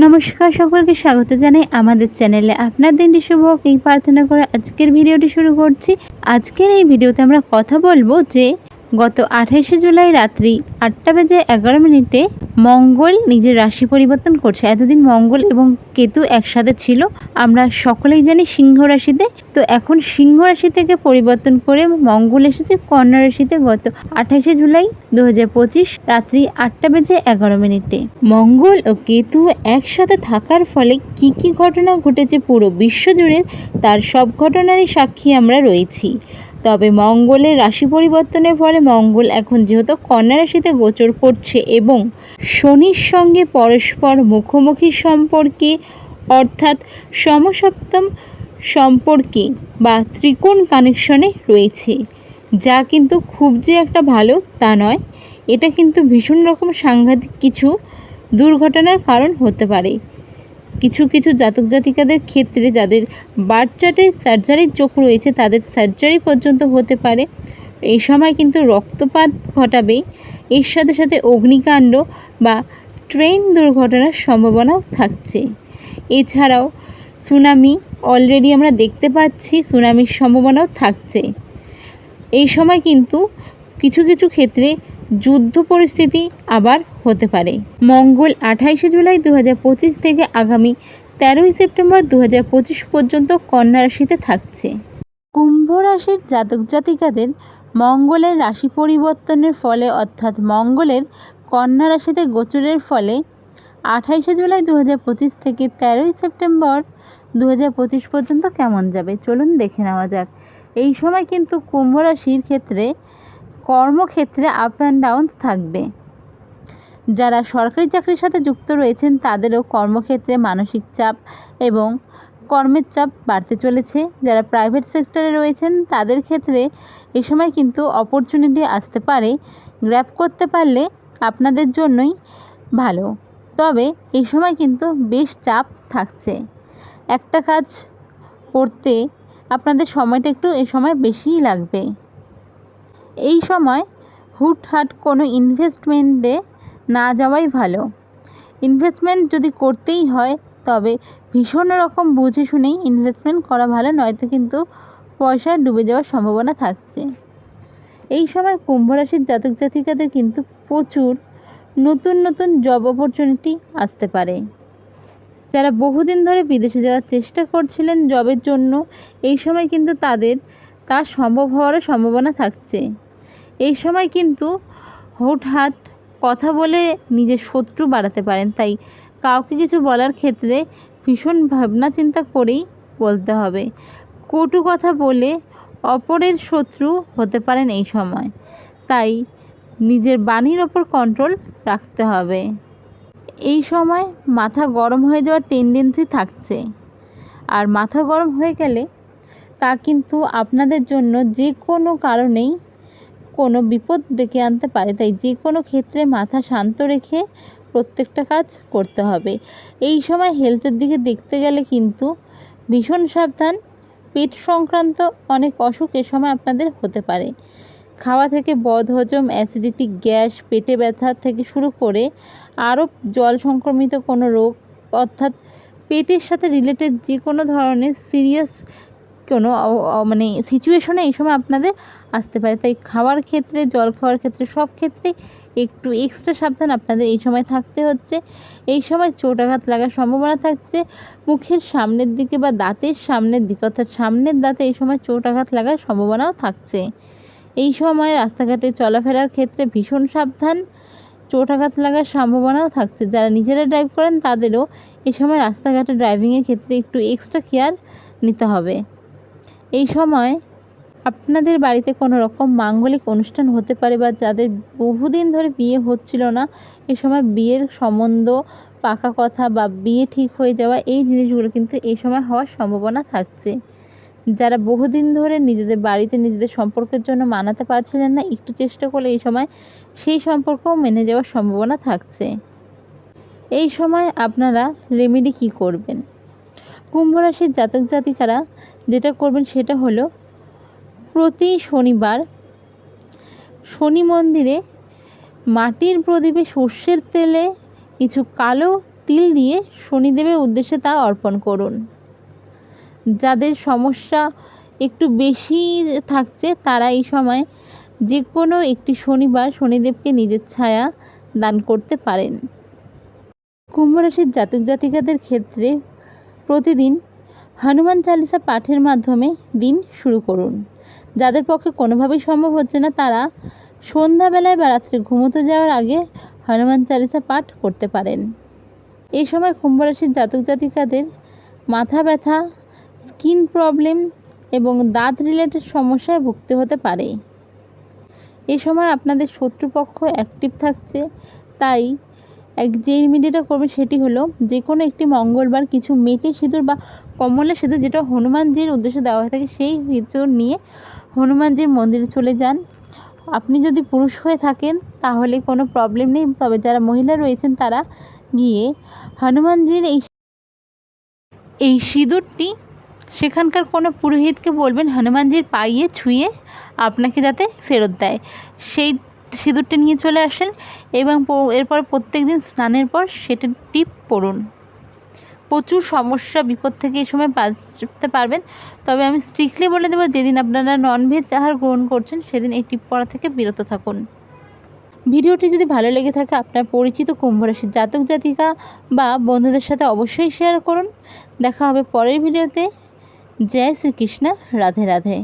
নমস্কার, সকলকে স্বাগত জানাই আমাদের চ্যানেলে। আপনার দিনটি শুভ এই প্রার্থনা করে আজকের ভিডিওটি শুরু করছি। আজকের এই ভিডিওতে আমরা কথা বলব যে গত আঠাশে জুলাই রাত্রি আটটা বেজে এগারো মিনিটে মঙ্গল নিজের রাশি পরিবর্তন করছে। এতদিন মঙ্গল এবং কেতু একসাথে ছিল। আমরা সকলেই জানি সিংহ রাশিতে। তো এখন সিংহ রাশি থেকে পরিবর্তন করে মঙ্গল এসেছে কন্যা রাশিতে গত আঠাশে জুলাই দু হাজার পঁচিশ রাত্রি আটটা বেজে এগারো মিনিটে। মঙ্গল ও কেতু একসাথে থাকার ফলে কি কি ঘটনা ঘটেছে পুরো বিশ্ব জুড়ে তার সব ঘটনারই সাক্ষী আমরা রয়েছি। তবে মঙ্গলের রাশি পরিবর্তনের ফলে মঙ্গল এখন যেহেতু কন্যা রাশিতে গোচর করছে এবং শনির সঙ্গে পরস্পর মুখোমুখি সম্পর্কে, অর্থাৎ সমসপ্তম সম্পর্কে বা ত্রিকোণ কানেকশনে রয়েছে, যা কিন্তু খুব যে একটা ভালো তা নয়। এটা কিন্তু ভীষণ রকম সাংঘাতিক কিছু দুর্ঘটনার কারণ হতে পারে। কিছু কিছু জাতক জাতিকাদের ক্ষেত্রে যাদের বার্থ চার্টে সার্জারির চোখ রয়েছে, তাদের সার্জারি পর্যন্ত হতে পারে। এই সময় কিন্তু রক্তপাত ঘটাবে। এর সাথে সাথে অগ্নিকাণ্ড বা ট্রেন দুর্ঘটনার সম্ভাবনাও থাকছে। এছাড়াও সুনামি অলরেডি আমরা দেখতে পাচ্ছি সুনামির সম্ভাবনাও থাকছে। এই সময় কিন্তু কিছু কিছু ক্ষেত্রে যুদ্ধ পরিস্থিতি আবার হতে পারে। মঙ্গল আঠাইশে জুলাই দু থেকে আগামী তেরোই সেপ্টেম্বর দু পর্যন্ত কন্যা রাশিতে থাকছে। কুম্ভ রাশির জাতক জাতিকাদের মঙ্গলের রাশি পরিবর্তনের ফলে অর্থাৎ মঙ্গলের কন্যা রাশিতে গোচরের ফলে আঠাইশে জুলাই দু থেকে তেরোই সেপ্টেম্বর দু পর্যন্ত কেমন যাবে? চলুন দেখে নেওয়া যাক। এই সময় কিন্তু কুম্ভ রাশির ক্ষেত্রে কর্মক্ষেত্রে আপ অ্যান্ড ডাউনস থাকবে। যারা সরকারি চাকরির সাথে যুক্ত রয়েছেন, তাদেরও কর্মক্ষেত্রে মানসিক চাপ এবং কর্মের চাপ বাড়তে চলেছে। যারা প্রাইভেট সেক্টরে রয়েছেন, তাদের ক্ষেত্রে এ সময় কিন্তু অপরচুনিটি আসতে পারে। গ্র্যাপ করতে পারলে আপনাদের জন্যই ভালো। তবে এই সময় কিন্তু বেশ চাপ থাকছে। একটা কাজ করতে আপনাদের সময়টা একটু এ সময় বেশিই লাগবে। এই সময় হুটহাট কোনো ইনভেস্টমেন্টে না যাওয়াই ভালো। ইনভেস্টমেন্ট যদি করতেই হয়, তবে ভীষণ রকম বুঝে শুনেই ইনভেস্টমেন্ট করা ভালো, নয়তো কিন্তু পয়সা ডুবে যাওয়ার সম্ভাবনা থাকছে। এই সময় কুম্ভ রাশির জাতক জাতিকাদের কিন্তু প্রচুর নতুন নতুন জব অপরচুনিটি আসতে পারে। যারা বহুদিন ধরে বিদেশে যাওয়ার চেষ্টা করছিলেন জবের জন্য, এই সময় কিন্তু তাদের তা সম্ভব হওয়ারও সম্ভাবনা থাকছে। এই সময় কিন্তু হুটহাট কথা বলে নিজের শত্রু বাড়াতে পারেন। তাই কাউকে কিছু বলার ক্ষেত্রে ভীষণ ভাবনা চিন্তা করেই বলতে হবে। কটু কথা বলে অপরের শত্রু হতে পারেন এই সময়। তাই নিজের বাণীর ওপর কন্ট্রোল রাখতে হবে। এই সময় মাথা গরম হয়ে যাওয়ার টেন্ডেন্সি থাকছে। আর মাথা গরম হয়ে গেলে তা কিন্তু আপনাদের জন্য যে কোনো কারণেই কোনো বিপদ ডেকে আনতে পারে, তাই যে কোনো ক্ষেত্রে মাথা শান্ত রেখে প্রত্যেকটা কাজ করতে হবে। এই সময় হেলথের দিকে দেখতে গেলে কিন্তু ভীষণ সাবধান। পেট সংক্রান্ত অনেক অসুখ এ সময় আপনাদের হতে পারে। খাওয়া থেকে বদহজম অ্যাসিডিটি গ্যাস, পেটে ব্যথা থেকে শুরু করে আরও জল সংক্রমিত কোনো রোগ, অর্থাৎ পেটের সাথে রিলেটেড যে কোনো ধরনের সিরিয়াস কোনো মানে সিচুয়েশনে এই সময় আপনাদের আসতে পারে। তাই খাওয়ার ক্ষেত্রে, জল খাওয়ার ক্ষেত্রে, সব ক্ষেত্রে একটু এক্সট্রা সাবধান আপনাদের এই সময় থাকতে হচ্ছে। এই সময় চোট আঘাত লাগার সম্ভাবনা থাকছে। মুখের সামনের দিকে বা দাঁতের সামনের দিকে, অর্থাৎ সামনের দাঁতে এই সময় চোট আঘাত লাগার সম্ভাবনাও থাকছে। এই সময় রাস্তাঘাটে চলাফেরার ক্ষেত্রে ভীষণ সাবধান। চোট আঘাত লাগার সম্ভাবনাও থাকছে। যারা নিজেরা ড্রাইভ করেন, তাদেরও এই সময় রাস্তাঘাটে ড্রাইভিংয়ের ক্ষেত্রে একটু এক্সট্রা কেয়ার নিতে হবে। এই সময় আপনাদের বাড়িতে কোনো রকম মাঙ্গলিক অনুষ্ঠান হতে পারে বা যাদের বহুদিন ধরে বিয়ে হচ্ছিল না এই সময় বিয়ের সম্বন্ধ, পাকা কথা বা বিয়ে ঠিক হয়ে যাওয়া, এই জিনিসগুলো কিন্তু এই সময় হওয়ার সম্ভাবনা থাকছে। যারা বহুদিন ধরে নিজেদের বাড়িতে নিজেদের সম্পর্কের জন্য মানাতে পারছিলেন না, একটু চেষ্টা করলে এই সময় সেই সম্পর্কও মেনে যাওয়ার সম্ভাবনা থাকছে। এই সময় আপনারা রেমেডি কী করবেন? কুম্ভ রাশির জাতক জাতিকারা যেটা করবেন সেটা হলো প্রতি শনিবার শনি মন্দিরে মাটির প্রদীপে সর্ষের তেলে কিছু কালো তিল দিয়ে শনিদেবের উদ্দেশ্যে তা অর্পণ করুন। যাদের সমস্যা একটু বেশি থাকছে, তারা এই সময় যে কোনো একটি শনিবার শনিদেবকে নিজের ছায়া দান করতে পারেন। কুম্ভ রাশির জাতক জাতিকাদের ক্ষেত্রে প্রতিদিন হনুমান চালিসা পাঠের মাধ্যমে দিন শুরু করুন। যাদের পক্ষে কোনোভাবেই সম্ভব হচ্ছে না, তারা সন্ধ্যাবেলায় বা রাত্রে ঘুমোতে যাওয়ার আগে হনুমান চালিসা পাঠ করতে পারেন। এই সময় কুম্ভ রাশির জাতক জাতিকাদের মাথা ব্যথা, স্কিন প্রবলেম এবং দাঁত রিলেটেড সমস্যায় ভুগতে হতে পারে। এই সময় আপনাদের শত্রুপক্ষ অ্যাক্টিভ থাকছে, তাই যে রেমিডিটা করবেন সেটি হলো যে কোনো একটি মঙ্গলবার কিছু মেটে সিঁদুর বা কমলা সিঁদুর যেটা হনুমানজির উদ্দেশ্যে দেওয়া হয়ে থাকে, সেই সিঁদুর নিয়ে হনুমানজির মন্দিরে চলে যান। আপনি যদি পুরুষ হয়ে থাকেন তাহলে কোনো প্রবলেম নেই, তবে যারা মহিলা রয়েছেন তারা গিয়ে হনুমানজির এই এই সিঁদুরটি সেখানকার কোনো পুরোহিতকে বলবেন, হনুমানজির পাইয়ে ছুঁয়ে আপনাকে যাতে ফেরত দেয়। সেই সিঁদুরটি নিয়ে চলে আসেন এবং এরপর প্রত্যেক দিন স্নানের পর সেটা টিপ পড়ুন। প্রচুর সমস্যা, বিপদ থেকে এই সময় বাঁচতে পারবেন। তবে আমি স্ট্রিক্টলি বলে দেবো, যেদিন আপনারা ননভেজ আহার গ্রহণ করছেন, সেদিন এই টিপ পড়া থেকে বিরত থাকুন। ভিডিওটি যদি ভালো লেগে থাকে, আপনার পরিচিত কুম্ভ রাশির জাতক জাতিকা বা বন্ধুদের সাথে অবশ্যই শেয়ার করুন। দেখা হবে পরের ভিডিওতে। জয় শ্রীকৃষ্ণ, রাধে রাধে।